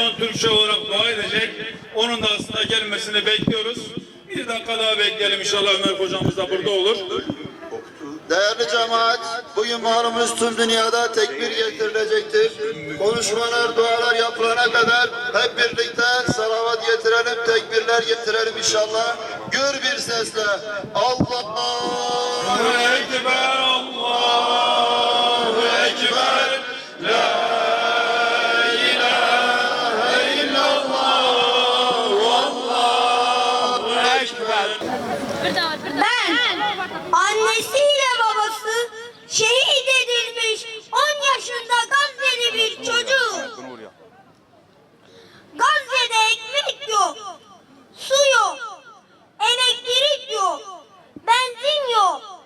Erdoğan Türkçe olarak dua edecek. Onun da aslında gelmesini bekliyoruz. Bir dakika daha bekleyelim inşallah Ömer hocamız da burada olur. Değerli cemaat, bugün malumunuz tüm dünyada tekbir getirilecektir. Konuşmalar, dualar yapılana kadar hep birlikte salavat getirelim, tekbirler getirelim inşallah. Gür bir sesle Allah Allah. Ben annesiyle babası şehit edilmiş 10 yaşında Gazze'li bir çocuğum. Gazze'de ekmek yok, su yok, elektrik yok, benzin yok.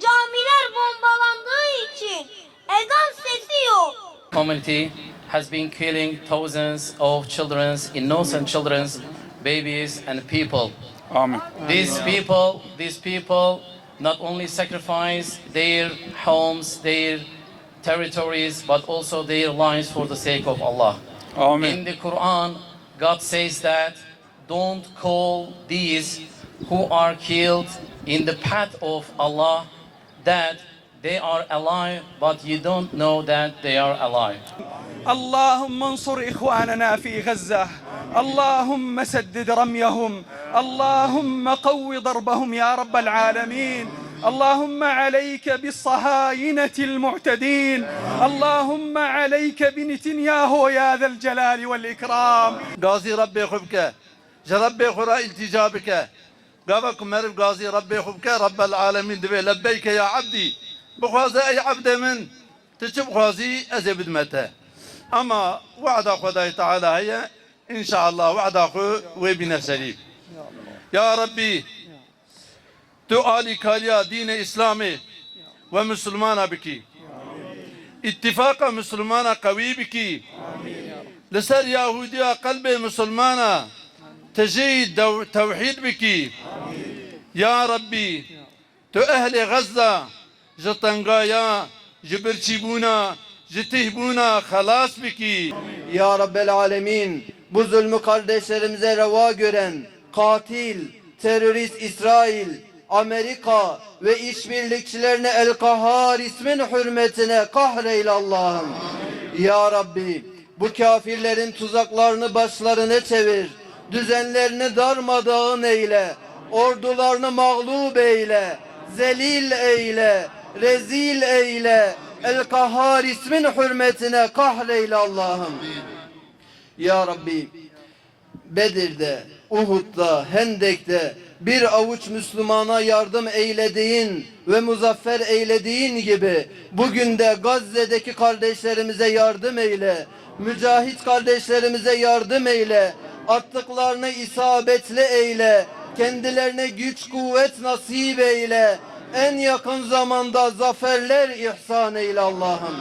Camiler bombalandığı için ezan sesi yok. community has been killing thousands of children, innocent children, babies, and people. Amin. These people, these people, not only sacrifice their homes, their territories, but also their lives for the sake of Allah. In the Quran, God says that don't call these who are killed in the path of Allah that they are alive, but you don't know that they are alive. اللهم انصر اخواننا في غزه اللهم سدد رميهم. اللهم قو ضربهم يا رب العالمين. اللهم عليك بالصهاينه المعتدين. اللهم عليك بنتنياهو يا ذا الجلال والإكرام. غازي ربي خبك ربي خرا التجابك. قابك مرف غازي ربي خبك رب العالمين دبي لبيك يا عبدي. بخوازي أي عبد من؟ تشب خوازي ازبد متى أما وعد خداي تعالى هي إن شاء الله وعدك وبنسليب يا ربي تؤالي كاليا دين إسلامي ومسلمانا بك. اتفاق مسلمانا قوي بك. لسر يهودية قلب مسلمانا تجيد دو توحيد بك. يا ربي تو أهل غزة جطنقايا جبرتيبونا جتهبونا خلاص بك. يا رب العالمين bu zulmü kardeşlerimize reva gören katil, terörist İsrail, Amerika ve işbirlikçilerine El Kahhar ismin hürmetine kahreyle Allah'ım. Ya Rabbi bu kafirlerin tuzaklarını başlarına çevir. Düzenlerini darmadağın eyle. Ordularını mağlup eyle. Zelil eyle. Rezil eyle. El Kahhar ismin hürmetine kahreyle Allah'ım. Ya Rabbi Bedir'de, Uhud'da, Hendek'te bir avuç Müslümana yardım eylediğin ve muzaffer eylediğin gibi bugün de Gazze'deki kardeşlerimize yardım eyle. Mücahit kardeşlerimize yardım eyle. Attıklarını isabetli eyle. Kendilerine güç kuvvet nasip eyle. En yakın zamanda zaferler ihsan eyle Allah'ım.